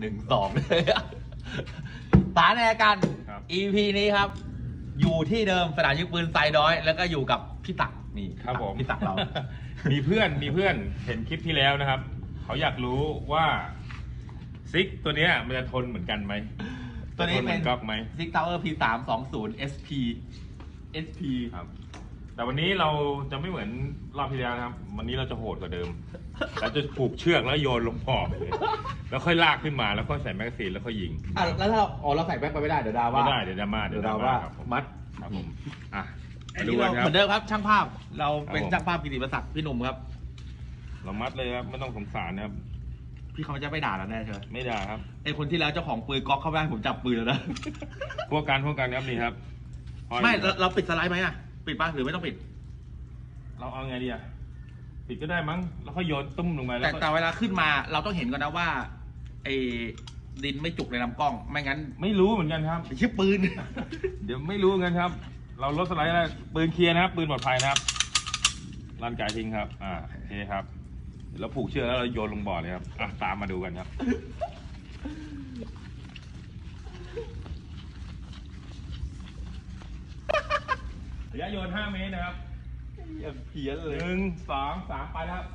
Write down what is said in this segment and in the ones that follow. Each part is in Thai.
หนึ่งสองเลยสารแอกัน ครับ EP นี้ครับ อยู่ที่เดิมสนามยิงปืนไซน้อย แล้วก็อยู่กับพี่ตักนี่ครับผม พี่ตักเรา มีเพื่อนมีเพื่อนเห็นคลิปที่แล้วนะครับ เขาอยากรู้ว่าซิกตัวเนี้ยมันจะทนเหมือนกันไหมตัวนี้จะทเหเป็มืนอนก๊อกไหมซิก Tower P สามสองศูนย์ SP SP ครับ แต่วันนี้เราจะไม่เหมือนรอบที่แล้วนะครับ วันนี้เราจะโหดกว่าเดิม เราจะผูกเชือกแล้วโยนลงบ่อไปเลยแล้วค่อยลากขึ้นมาแล้วก็ใส่แมกกาซีนแล้วก็ยิงอะแล้วถ้าเราอ๋อเราใส่แบ็คไปไม่ได้เดี๋ยวดาว่าไม่ได้เดี๋ยวดราม่าเดี๋ยวดาว่าครับผมมัด ครับผมอะอัมานดูนี้กัเรานคเหรับ มือนเดิมครับ ช่างภาพเราเป็นครับผม ช่างภาพกิติประศักดิ์พี่หนุ่มครับ เรามัดเลยครับไม่ต้องสงสารนะครับพี่เขาจะไม่ด่าเราแน่ใช่ไหมไม่ได้ครับไอคนที่แล้วเจ้าของปืนก๊อกเข้าบ้านผมจับปืนแล้วนะพวกกันพวกกันครับนี่ครับห้อยไม่เราเราปิดสไลด์ไหมอะ ปิดป่ะหรือไม่ต้องปิด เราเอาไงดีอะ ปิดก็ได้มั้ง แล้วก็โยนตุ้มลงไปแล้แต่วก็แต่เวลาขึ้นมาเราต้องเห็นก่อนนะว่าไอ้ดินไม่จุกในลำกล้อง ไม่งั้นไม่รู้เหมือนกันครับ ไอ้ชื่อปืน เดี๋ยวไม่รู้เหมือนกันครับ เราลดสไลด์แล้วปืนเคลียร์นะครับ ปืนปลอดภัยนะครับลั่นไกายทิ้งครับ อ่าโอเคครับเดี๋ยวเราผูกเชือกแล้วเราโยนลงบ่อเลยครับ อะตามมาดูกันครับ ระยะโยน 5 เมตรนะครับ อย่างเพี้ยนเลยหนึ่งสองสามไปแล้วครับ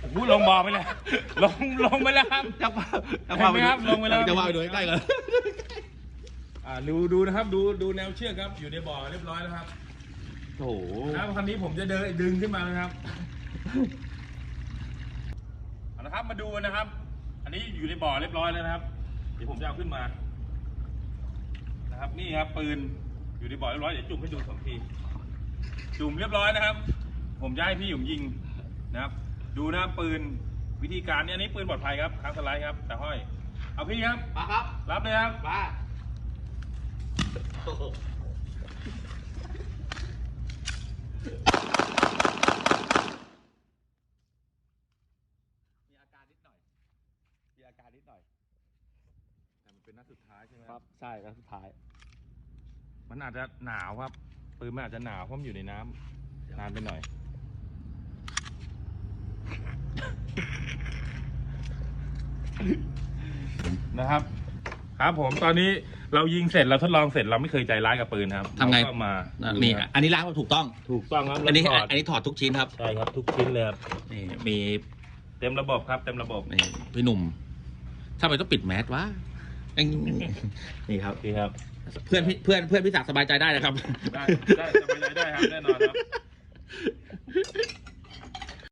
โอ้โหลงบ่อไปเลยลงลงไปแล้วครับ จังหวะเห็นไหมครับลงไปแล้ว จังหวะไปดูใกล้ๆก่อนอ่าดูดูนะครับดูดูแนวเชือกครับ อยู่ในบ่อเรียบร้อยแล้วครับโอ้โหนะครับคราวนี้ผมจะเดินดึงขึ้นมานะครับเอาละครับมาดูกันนะครับ อันนี้อยู่ในบ่อเรียบร้อยแล้วนะครับ เดี๋ยวผมจะเอาขึ้นมา นะครับ นี่ครับปืนอยู่ในบ่อเรียบร้อยเดี๋ยวจุ่มให้ดูสองที จุ่มเรียบร้อยนะครับ ผมจะให้พี่หยุ่มยิงนะครับ ดูนะครับปืนวิธีการเนี่ยอันนี้ปืนปลอดภัยครับค้างสไลด์ครับ แต่ห้อย เอาพี่ครับ มาครับ รับเลยครับ มาโอ้โหมีอาการนิดหน่อย มีอาการนิดหน่อย แต่มันเป็นนัดสุดท้ายใช่ไหมครับ ใช่แล้วสุดท้าย มันอาจจะหนาวครับ ปืนมันอาจจะหนาวเพราะมันอยู่ในน้ำนานไปหน่อย นะครับ ครับผมตอนนี้เรายิงเสร็จเราทดลองเสร็จเราไม่เคยใจร้ายกับปืนครับทำไง เราก็มานี่ดูะครับอันนี้ล้างมาถูกต้อง ถูกต้องครับอันนี้แล้วถอดอันนี้ถอดทุกชิ้นครับ ใช่ครับทุกชิ้นเลยครับนี่มีเต็มระบบครับ เต็มระบบ นี่พี่หนุ่มทำไมต้องปิดแมสวะ นี่ครับโอเคครับ เพื่อนพี่เพื่อนเพื่อนพี่ศักดิ์สบายใจได้นะครับ ได้ได้สบายใจได้ครับแน่นอนครับ